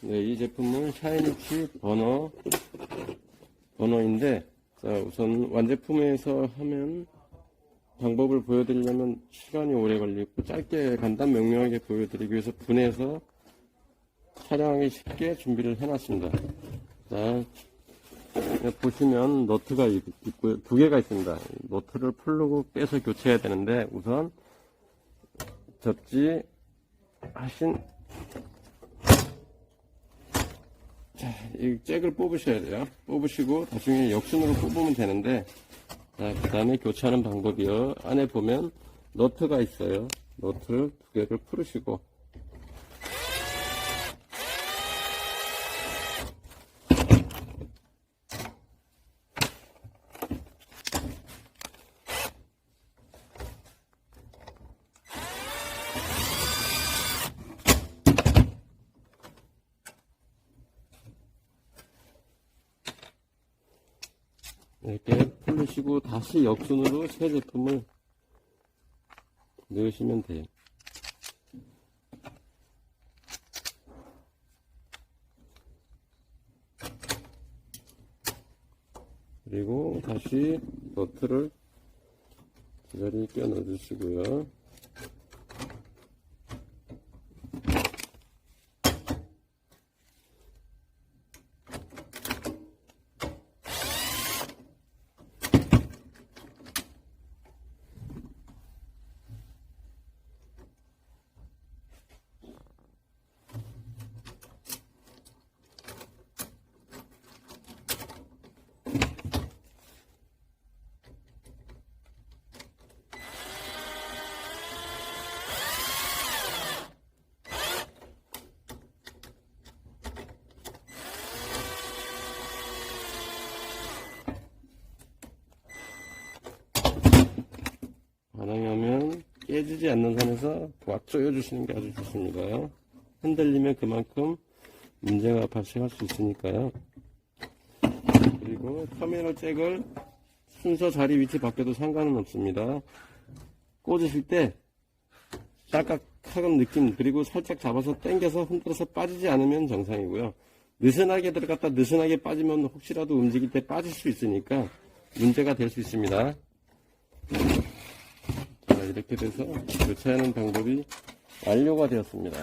네, 이 제품은 샤이니치 버너 버너인데 자, 우선 완제품에서 하면 방법을 보여드리려면 시간이 오래 걸리고 짧게 간단 명료하게 보여드리기 위해서 분해서 촬영하기 쉽게 준비를 해놨습니다. 자, 보시면 너트가 있- 있고요. 두 개가 있습니다. 너트를 풀르고 빼서 교체해야 되는데 우선 접지 하신 자, 이 잭을 뽑으셔야 돼요. 뽑으시고 나중에 역순으로 뽑으면 되는데 자, 그 다음에 교체하는 방법이요. 안에 보면 너트가 있어요. 너트를 두 개를 풀으시고 이렇게 풀으시고 다시 역순으로 새 제품을 넣으시면 돼요. 그리고 다시 제자리에 끼워 넣어주시고요. 반응하면 깨지지 않는 선에서 꽉 조여주시는 게 아주 좋습니다. 흔들리면 그만큼 문제가 발생할 수 있으니까요. 그리고 터미널 잭을 순서 자리 위치 바뀌어도 상관은 없습니다. 꽂으실 때 딱딱하는 느낌 그리고 살짝 잡아서 당겨서 흔들어서 빠지지 않으면 정상이고요. 느슨하게 들어갔다 느슨하게 빠지면 혹시라도 움직일 때 빠질 수 있으니까 문제가 될 수 있습니다. 자, 이렇게 돼서 교체하는 방법이 완료가 되었습니다.